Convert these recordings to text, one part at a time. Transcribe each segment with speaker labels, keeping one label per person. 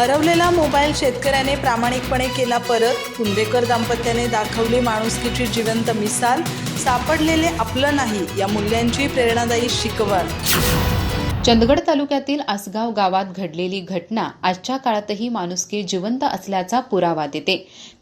Speaker 1: हरवलेला मोबाईल शेतकऱ्याने प्रामाणिकपणे केला परत. कुंदेकर दाम्पत्याने दाखवली माणुसकीची जिवंत मिसाल. सापडलेले आपलं नाही या मूल्यांची प्रेरणादायी शिकवण.
Speaker 2: चंदगड तालुक्यातील आसगाव गावात घडलेली घटना आजच्या काळातही माणुसकी जिवंत असल्याचा पुरावा देते.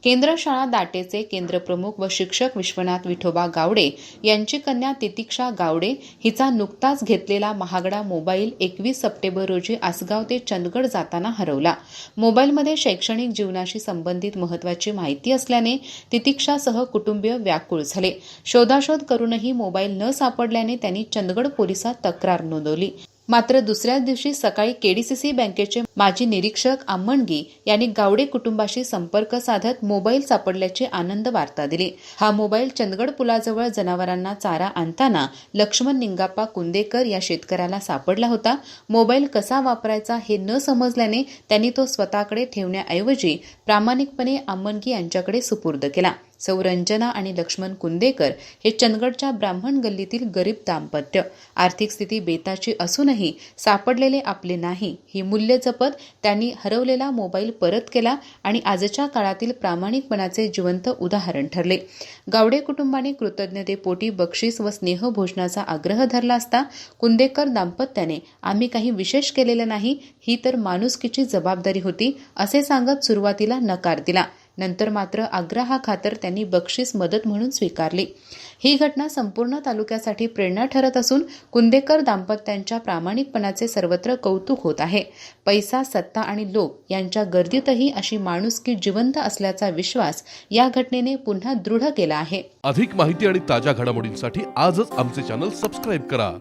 Speaker 2: केंद्र शाळा दाटेचे केंद्रप्रमुख व शिक्षक विश्वनाथ विठोबा गावडे यांची कन्या तितिक्षा गावडे हिचा नुकताच घेतलेला महागडा मोबाईल एकवीस सप्टेंबर रोजी आसगाव ते चंदगड जाताना हरवला. मोबाईलमध्ये शैक्षणिक जीवनाशी संबंधित महत्वाची माहिती असल्याने तितिक्षासह कुटुंबीय व्याकुळ झाले. शोधाशोध करूनही मोबाईल न सापडल्याने त्यांनी चंदगड पोलिसात तक्रार नोंदवली. मात्र दुसऱ्याच दिवशी सकाळी केडीसीसी बँकेचे माजी निरीक्षक आम्मणगी यांनी गावडे कुटुंबाशी संपर्क साधत मोबाईल सापडल्याची आनंद वार्ता दिली. हा मोबाईल चंदगड पुलाजवळ जनावरांना चारा आणताना लक्ष्मण निंगाप्पा कुंदेकर या शेतकऱ्याला सापडला होता. मोबाईल कसा वापरायचा हे न समजल्याने त्यांनी तो स्वतःकडे ठेवण्याऐवजी प्रामाणिकपणे आम्मणगी यांच्याकडे सुपूर्द केला. सौ रंजना आणि लक्ष्मण कुंदेकर हे चंदगडच्या ब्राह्मण गल्लीतील गरीब दाम्पत्य. आर्थिक स्थिती बेताची असूनही सापडलेले आपले नाही ही मूल्य जपत त्यांनी हरवलेला मोबाईल परत केला आणि आजच्या काळातील प्रामाणिकपणाचे जिवंत उदाहरण ठरले. गावडे कुटुंबाने कृतज्ञतेपोटी बक्षीस व स्नेहभोजनाचा आग्रह धरला असता कुंदेकर दाम्पत्याने आम्ही काही विशेष केलेलं नाही ही तर माणुसकीची जबाबदारी होती असे सांगत सुरुवातीला नकार दिला. नंतर मात्र आग्र हा खातर त्यांनी बक्षीस मदत म्हणून स्वीकारली. ही घटना संपूर्ण तालुक्यासाठी प्रेरणा ठरत असून कुंदेकर दाम्पत्यांच्या प्रामाणिकपणाचे सर्वत्र कौतुक होत आहे. पैसा सत्ता आणि लोक यांच्या गर्दीतही अशी माणुसकी जिवंत असल्याचा विश्वास या घटनेने पुन्हा दृढ केला आहे.
Speaker 3: अधिक माहिती आणि ताज्या घडामोडींसाठी आजच आमचे चॅनल सबस्क्राईब करा.